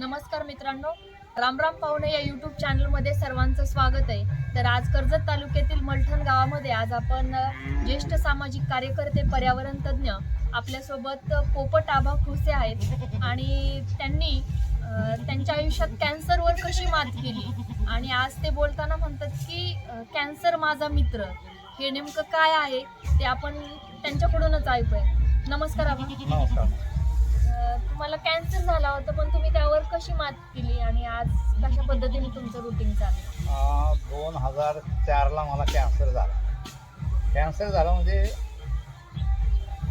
नमस्कार मित्रांनो. रामराम पाहुणे या युट्यूब चॅनलमध्ये सर्वांचं स्वागत आहे. तर आज कर्जत तालुक्यातील मलठण गावामध्ये आज आपण ज्येष्ठ सामाजिक कार्यकर्ते पर्यावरण तज्ज्ञ आपल्यासोबत पोपट आभा खुसे आहेत. आणि त्यांनी त्यांच्या आयुष्यात कॅन्सरवर कशी मात केली? आणि आज ते बोलताना म्हणतात की कॅन्सर माझा मित्र. हे नेमकं काय आहे? ते आपण त्यांच्याकडूनच ऐकूया. नमस्कार आभा. नमस्कार. तुम्हाला कॅन्सर झाला होता पण तुम्ही त्यावर कशी मात केली आणि आज कशा पद्धतीने तुमचं रुटीन चाललं? दोन हजार चारला मला कॅन्सर झाला. कॅन्सर झाला म्हणजे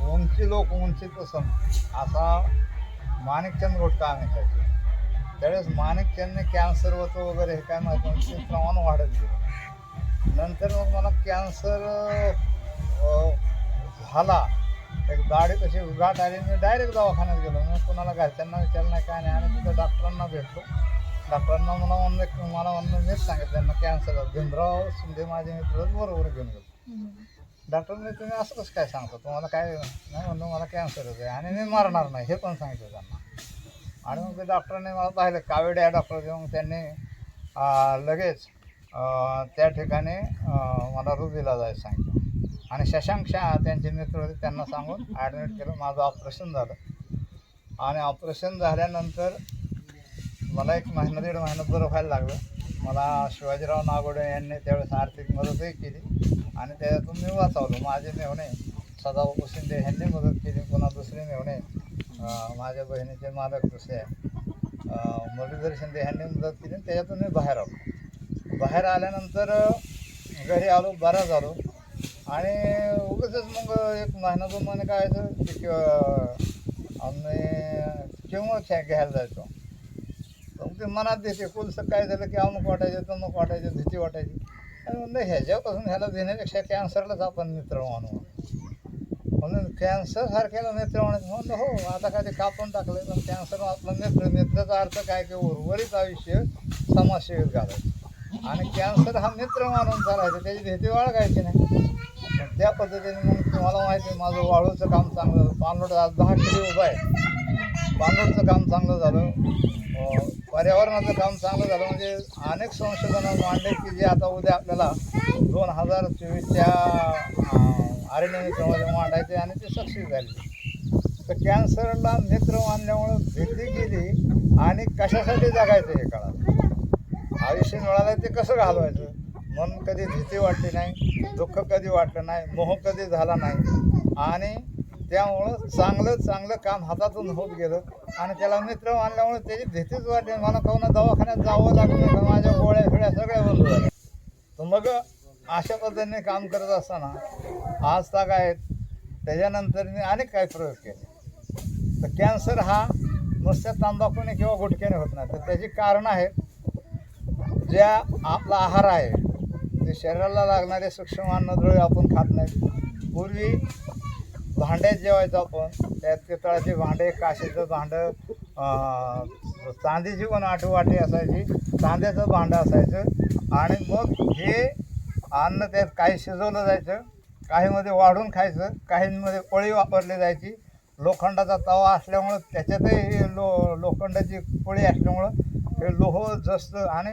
उंची लोक उंची सम असा माणिकचंद गोटका आम्ही खायचो त्यावेळेस माणिकचंदने कॅन्सर होतं वगैरे हे काय माहिती नाही, ते प्रमाण वाढत गेलं. नंतर मग मला कॅन्सर झाला. एक दाढी कशी गाठ आली मी डायरेक्ट दवाखान्यात गेलो. मग कोणाला घरच्यांना विचारलं नाही काय नाही. आणि तिथं डॉक्टरांना भेटलो. डॉक्टरांना मला म्हणलं मला म्हणलं मीच सांगितलं त्यांना कॅन्सर भीमराव शिंदे माझे मित्र बरोबर घेऊन गेलो. डॉक्टरने तुम्ही असं कसं काय सांगता? तुम्हाला काय नाही म्हणलं मला कॅन्सरच आहे आणि मी मरणार नाही हे पण सांगितलं त्यांना? आणि मग ते डॉक्टरने मला पाहिलं कावेडे या डॉक्टर मग त्यांनी लगेच त्या ठिकाणी मला रुबीला जायचं सांगितलं. आणि शशांक शहा त्यांचे मित्र होते त्यांना सांगून ॲडमिट केलं माझं ऑपरेशन झालं. आणि ऑपरेशन झाल्यानंतर मला एक महिना दीड महिना बरं व्हायला लागलं. मला शिवाजीराव नागोडे यांनी त्यावेळेस आर्थिक मदतही केली. आणि त्याच्यातून मी वाचवलो. माझे मेवणे सदाभाऊ शिंदे यांनी मदत केली. पुन्हा दुसरे मेवणे माझ्या बहिणीचे मालक दुसरे मुरलीधर शिंदे यांनी मदत केली. आणि त्याच्यातून मी बाहेर आलो. बाहेर आल्यानंतर घरी आलो बरा झालो. आणि उगच मग एक महिना दोन महिने काय की आम्ही केव्हा घ्यायला जायचो. मग ते मनात देते कुलसं काय झालं की अमुक वाटायचं तमुक वाटायचं भीती वाटायची. आणि म्हणलं ह्याच्यापासून ह्याला देण्यापेक्षा कॅन्सरलाच आपण मित्र मानू म्हणून कॅन्सर सारख्याला मित्र म्हणायचं म्हणलं हो आता काय ते कापून टाकलं पण कॅन्सर आपलं मित्र नेत्राचा अर्थ काय की उर्वरित आयुष्य समाजसेवेत घालायचं. आणि कॅन्सर हा मित्र मानून चालायचा त्याची भीती बाळगायची नाही. त्या पद्धतीने मग तुम्हाला माहिती आहे माझं वाळूचं काम चांगलं झालं. पाणलोट आज दहा किलो उभं आहे. पाणलोटचं काम चांगलं झालं. पर्यावरणाचं काम चांगलं झालं. म्हणजे अनेक संशोधनं मांडले की जे आता उद्या आपल्याला दोन हजार चोवीसच्या आरण्यमित्रामध्ये मांडायचे आणि ते सक्सेस झाले. तर कॅन्सरला मित्र मानल्यामुळं भीती गेली आणि कशासाठी जगायचं हे काळात आयुष्य मिळालं ते कसं घालवायचं? मन कधी भीती वाटली नाही दुःख कधी वाटलं नाही मोह कधी झाला नाही. आणि त्यामुळं चांगलं चांगलं काम हातातून होत गेलं. आणि त्याला मित्र मानल्यामुळे त्याची भीतीच वाटली मला कोणा दवाखान्यात जावं लागलं तर माझ्या गोळ्या फिळ्या सगळ्या बंद झाल्या. तर मग अशा पद्धतीने काम करत असताना आज ताग आहेत. त्याच्यानंतर मी अनेक काही प्रयोग केले. तर कॅन्सर हा नुसत्या तंबाखूने किंवा गुटख्याने होत नाही. तर त्याची कारणं आहेत. ज्या आपला आहार आहे ते शरीराला लागणारे सूक्ष्म अन्नद्रव्य आपण खात नाही. पूर्वी भांड्यात जेवायचं आपण. त्यात पितळाचे भांडे काशीचं भांडं चांदीची पण आठवाटी असायची. चांद्याचं भांडं असायचं. आणि मग हे अन्न त्यात काही शिजवलं जायचं. काहीमध्ये वाढून खायचं. काहींमध्ये पोळी वापरली जायची. लोखंडाचा तवा असल्यामुळं त्याच्यातही लो लोखंडाची पोळी असल्यामुळं हे लोह जस्त आणि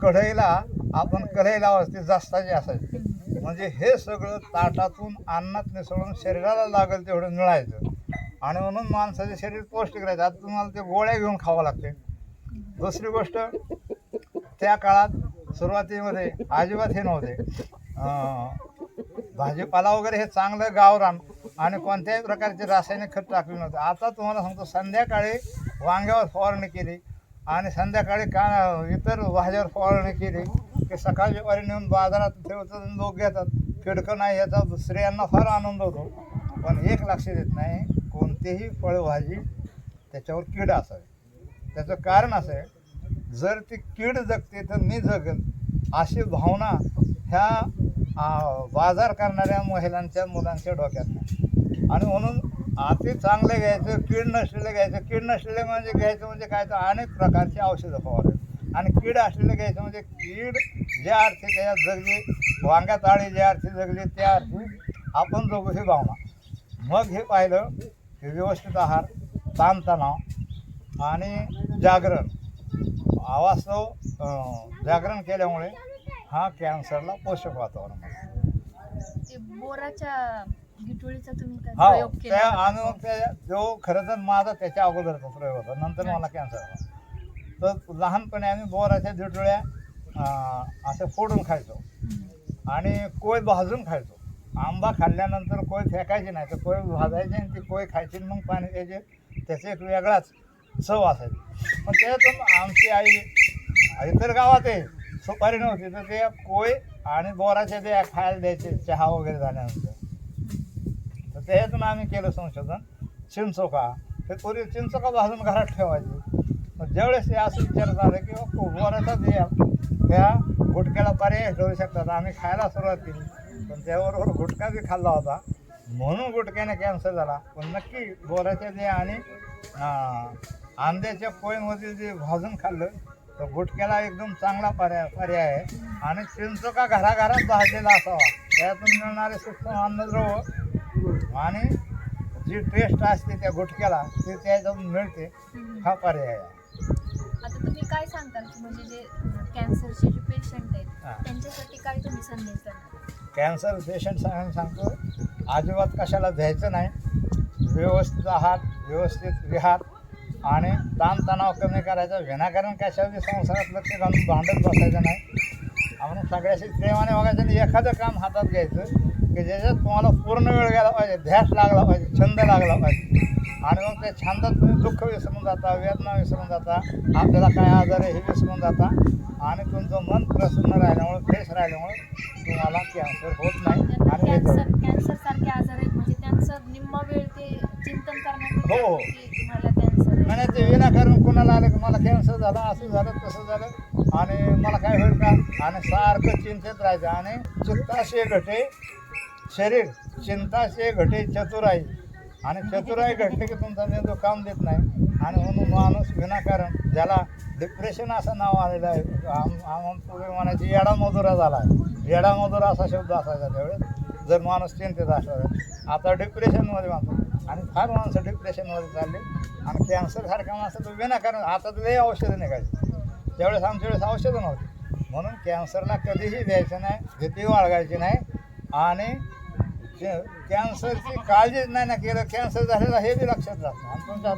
कढईला आपण कढई लावायची जास्ताची असायची. म्हणजे हे सगळं ताटातून अन्नात मिसळून शरीराला लागेल तेवढं मिळायचं. आणि म्हणून माणसाचे शरीर पौष्टिक राहायचं. आता तुम्हाला ते गोळ्या घेऊन खावं लागते. दुसरी गोष्ट त्या काळात सुरुवातीमध्ये अजिबात हे नव्हते. भाजीपाला वगैरे हे चांगलं गावरान आणि कोणत्याही प्रकारचे रासायनिक खत टाकले नव्हते. आता तुम्हाला सांगतो संध्याकाळी वांग्यावर फवारणी केली. आणि संध्याकाळी का इतर भाज्यावर फवारणी केली की सकाळची वारी नेऊन बाजारात ठेवतात लोक घेतात. किडकं नाही याचा स्त्रियांना फार आनंद होतो. पण एक लक्ष देत नाही कोणतीही फळभाजी त्याच्यावर कीड असावी. त्याचं कारण असं आहे जर ती कीड जगते तर मी जगेल अशी भावना ह्या बाजार करणाऱ्या महिलांच्या मुलांच्या डोक्यात नाही आणि म्हणून अति चांगलं घ्यायचं कीड नसलेलं घ्यायचं. कीड नसलेले म्हणजे घ्यायचं म्हणजे काय? तर अनेक प्रकारची औषधं फवारायची आणि कीड असलेलं घ्यायचं म्हणजे कीड ज्या अर्थी त्याच्यात जगली वांग्यात आळी ज्या अर्थी जगली त्या अर्थी आपण जगू हे भावना. मग हे पाहिलं की व्यवस्थित आहार ताणतणाव आणि जागरण. आवास्तव जागरण केल्यामुळे हा कॅन्सरला पोषक वातावरण. ते बोराच्या गिटोळीचा तुम्ही काय हा प्रयोग त्या जो खरं तर माझा त्याच्या अगोदरचा प्रयोग होता नंतर मला कॅन्सर आला. तर लहानपणी आम्ही बोराच्या दिटोळ्या अं, असे फोडून खायचो. हम्म. आणि कोय भाजून खायचो. आंबा खाल्ल्यानंतर कोय फेकायची नाही तर कोय भाजायची आणि ती कोय खायची आणि मग पाणी द्यायचे. त्याचा एक वेगळाच चव असायची. पण त्यातून आमची आई इतर गावात आहे सुपारी नव्हती तर ते कोय आणि बोराच्या ते खायला द्यायचे चहा वगैरे झाल्यानंतर. तर त्याच्यातून आम्ही केलं संशोधन. चिंचोका ते पूर्वी चिंचोका भाजून घरात ठेवायची. मग ज्यावेळेस ते असं विचारत आलं की बोराचा ते त्या गुटक्याला पर्याय ठरू शकतात. आम्ही खायला सुरुवात केली. पण त्याबरोबर गुटखा बी खाल्ला होता. म्हणून गुटक्याने कॅन्सर झाला. पण नक्की बोराच्या बिया आणि आंब्याच्या पोळीमधील जे भाजून खाल्लं तर गुटक्याला एकदम चांगला पर्याय पर्याय आहे. आणि चिंचोका घराघरात भाजलेला असावा. त्यातून मिळणारे सूक्ष्म अन्नद्रव्य आणि जी टेस्ट असते त्या गुटक्याला ते त्याच्यातून मिळते. हा पर्याय आहे. आता तुम्ही काय सांगताल की म्हणजे जे कॅन्सरचे जे पेशंट आहेत. त्यांच्यासाठी काय तुम्ही संदेश देणार? कॅन्सर पेशंट सांग सांगतो अजिबात कशाला द्यायचं नाही. व्यवस्थित आहार व्यवस्थित विहार आणि ताणतणाव कमी करायचा विनाकारण कशावरती संसारात लक्ष घालून भांडत बसायचं नाही. आपण सगळ्याशी प्रेमाने वागायचं आणि एखादं काम हातात घ्यायचं की ज्याच्यात तुम्हाला पूर्ण वेळ गेला पाहिजे ध्यास लागला पाहिजे छंद लागला पाहिजे. आणि मग त्या छंदात तुम्ही दुःख विसरून जाता वेदना विसरून जाता आपल्याला काय आजार आहे हे विसरून जाता. आणि तुमचं मन प्रसन्न राहिल्यामुळे फ्रेश राहिल्यामुळे तुम्हाला कॅन्सर होत नाही. ज्यांना आणि कॅन्सर कॅन्सर सारखे आजार आहेत म्हणजे त्यांचं निम्मा वेळ ते चिंतन करण्यात हो, हो. म्हणायचं विनाकारण कोणाला आलं की मला कॅन्सर झाला असं झालं तसं झालं. आणि मला काय होईल का? आणि सारखं चिंतेत राहायचं. आणि चित्ताशे घटे शरीर चिंताशे घटे चतुराई. आणि चतुराई घटली की तुमचा मेंदू काम देत नाही. आणि म्हणून माणूस विनाकारण ज्याला डिप्रेशन असं नाव आलेलं आहे आम- आम पूर्वी म्हणायची येडा मधुरा झाला आहे. येडा मधुरा असा शब्द असायचा त्यावेळेस. जर माणूस चिंतेत असला आता डिप्रेशनमध्ये माणूस आणि फार माणसं डिप्रेशनमध्ये चालले. आणि कॅन्सरसारख्या माणसं तर विनाकारण आता लय लई औषधं निघायची. त्यावेळेस आमच्या वेळेस औषधं नव्हती. म्हणून कॅन्सरला कधीही द्यायचं नाही भीती बाळगायची नाही. आणि कॅन्सरची काळजीच नाही ना केलं कॅन्सर झालेला हे बी लक्षात राहतं. आणि तुमच्या